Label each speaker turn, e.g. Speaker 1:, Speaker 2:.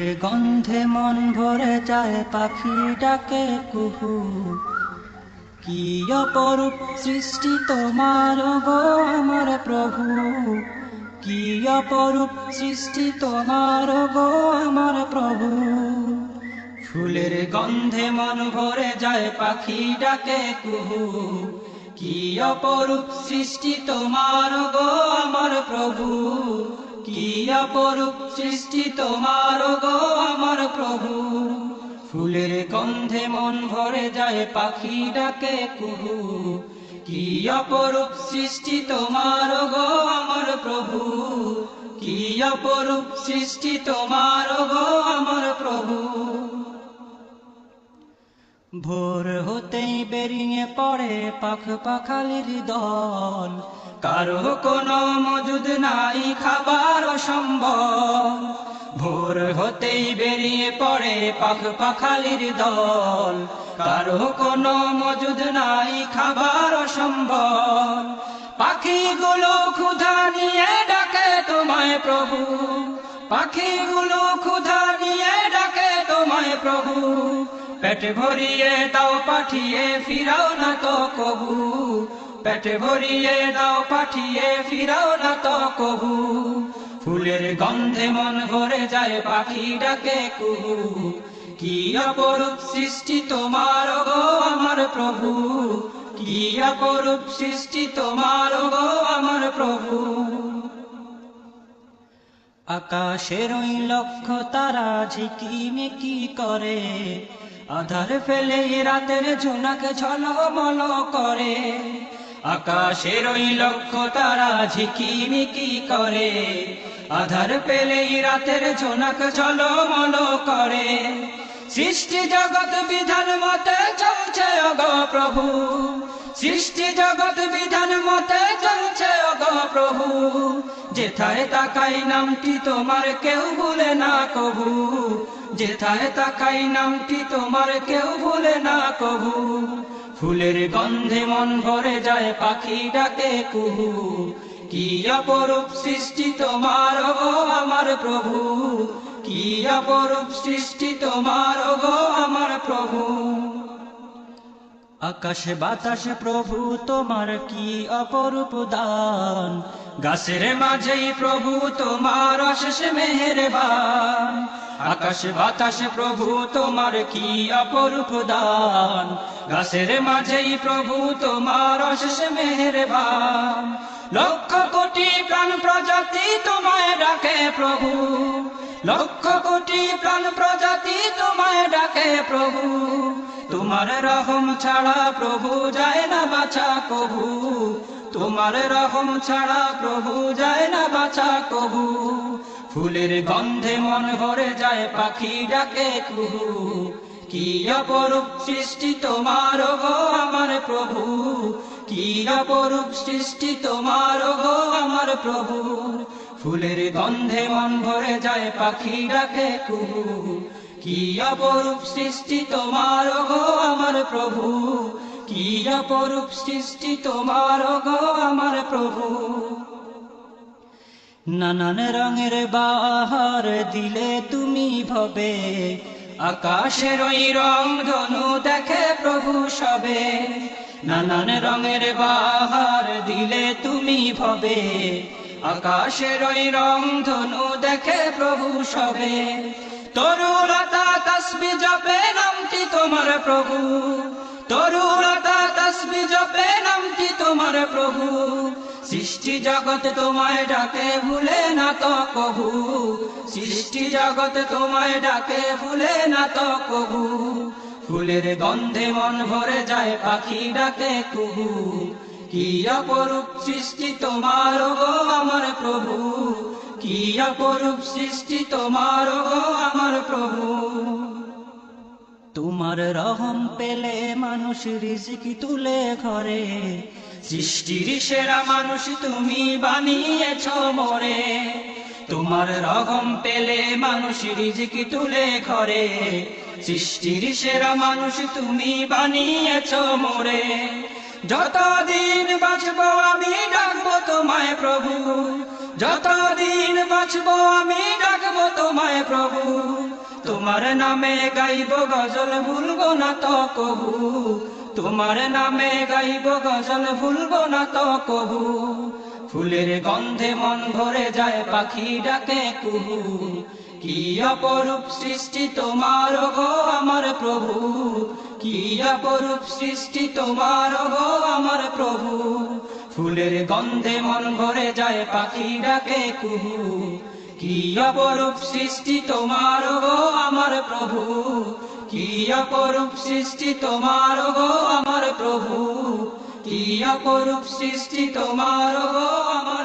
Speaker 1: ফুলের গন্ধে মন ভরে যায় পাখি ডাকে কুহু। কি অপরূপ সৃষ্টি তোমার গো আমার প্রভু? কি অপরূপ সৃষ্টি তোমার গো আমার প্রভু? ফুলের গন্ধে মন ভরে যায়, পাখি ডাকে কুহু। কি অপরূপ সৃষ্টি তোমার গো আমার প্রভু? কি অপরূপ সৃষ্টি তোমার গো আমার প্রভু? ফুলের গন্ধে মন ভরে যায়, পাখি ডাকে কুহু। কি সৃষ্টি তোমার গো আমার প্রভু? কি অপরূপ সৃষ্টি তোমার গো আমার প্রভু? ভোর হতেই বেরিয়ে পড়ে পাখ পাখালির দল। কারও কোনো মজুদ নাই খাবার সম্ভব। ভোর হতেই বেরিয়ে পড়ে পাখ পাখালির দল। কারও কোনো মজুদ নাই খাবার সম্ভব। পাখিগুলো ক্ষুধা নিয়ে ডাকে তোমায় প্রভু। পাখিগুলো ক্ষুধা নিয়ে ডাকে তোমায় প্রভু। পেট ভরিয়ে দাও পাঠিয়ে ফিরাও না তো কবু। পেট ভরিয়ে দাও, পাঠিয়ে ফিরাও না তো কবু। ফুলের গন্ধে মন ভরে যায় পাখি ডাকে কুহু। কি অপরূপ সৃষ্টি তোমার গো আমার প্রভু? কি অপরূপ সৃষ্টি তোমার গো আমার প্রভু? আকাশের ওই লক্ষ্য তারা ঝিকিমিকি করে, আধার ফেলে রাতের ঝুনাকে ঝলমল করে। আকাশের ওই লক্ষ্য তারা ঝিকিমিকি করে। আধার পেলে রাতের ঝুনাক ঝলমল করে। সৃষ্টি জগৎ বিধান মতে চলছে অগ প্রভু। সৃষ্টি জগৎ বিধান মতে চলছে অগ প্রভু। যেথায় তাকাই নামটি তোমার কেউ ভুলে না কবু যেথায় তাকাই নামটি তোমার কেউ ভুলে না কবু ফুলের গন্ধে মন ভরে যায় পাখি ডাকে, কুহু, কি অপরূপ সৃষ্টি তোমার গো আমার প্রভু? কি অপরূপ সৃষ্টি তোমার গো আকাশে বাতাসে প্রভু, তোমার কি অপরূপ দান? গাছের মাঝেই প্রভু, তোমার অশেষ মেহেরবান। আকাশে বাতাসে প্রভু, তোমার কি অপরূপ দান? গাছের মাঝেই প্রভু, তোমার অশেষ মেহেরবান। লক্ষ কোটি প্রাণ প্রজাতি তোমায় ডাকে প্রভু। লক্ষ কোটি প্রাণ প্রজাতি তোমায় ডাকে প্রভু। তোমার রহম ছাড়া প্রভু যায় না বাছা কবু। তোমার রহম ছাড়া প্রভু যায় না বাছা কবু। ফুলের গন্ধে মন ভরে যায়, পাখি ডাকে কুহু। কি অপরূপ সৃষ্টি তোমার গো আমার প্রভু। কি অপরূপ সৃষ্টি তোমার গো আমার প্রভু। ফুলের গন্ধে মন ভরে যায়, পাখি ডাকে কুহু। কি অপরূপ সৃষ্টি তোমার গো আমার প্রভু? কি অপরূপ সৃষ্টি তোমার গো আমার প্রভু? নানান রঙের বাহার দিলে তুমি ভবে। আকাশের ওই রং ধনু দেখে প্রভু সবে। নানান রঙের বাহার দিলে তুমি ভবে। আকাশের ওই রং ধনু দেখে প্রভু সবে। তরুলতা তসবি জপে নামটি তোমার প্রভু। তরুলতা তসবি জপে নামটি তোমার প্রভু। সৃষ্টি জগৎ তোমায় ডাকে, ভুলে না তো কবু। সৃষ্টি জগৎ তোমায় ডাকে, ভুলে না তো কবু। ফুলের গন্ধে মন ভরে যায়, পাখি ডাকে কুহু। কি অপরূপ সৃষ্টি তোমার গো আমার প্রভু। কি অপরূপ সৃষ্টি তোমার আমার প্রভু। তোমার রহম পেলে মানুষ রিজিকি তুলে ঘরে। সৃষ্টির সেরা মানুষ তুমি বানিয়েছ মরে। তোমার রহম পেলে মানুষ রিজিকি তুলে ঘরে। সৃষ্টির সেরা মানুষ তুমি বানিয়েছ মোরে। যতদিন বাঁচবো আমি ডাকবো তোমায় প্রভু। যতদিন বাঁচবো আমি ডাকবো তোমায় প্রভু। তোমার নামে গাইব গজল, ভুলবো না তো কবু। তোমার নামে গাইব গজল, ভুলবো না তো কবু। ফুলের গন্ধে মন ভরে যায়, পাখি ডাকে কুহু। কি অপরূপ সৃষ্টি তোমার গো আমার প্রভু। কি অপরূপ সৃষ্টি তোমার গো আমার প্রভু। ফুলের গন্ধে মন ভরে যায় পাখি ডাকে কুহু। কি অপরূপ সৃষ্টি তোমার গো আমার প্রভু? কি অপরূপ সৃষ্টি তোমার গো আমার প্রভু? কি অপরূপ সৃষ্টি তোমার গো আমার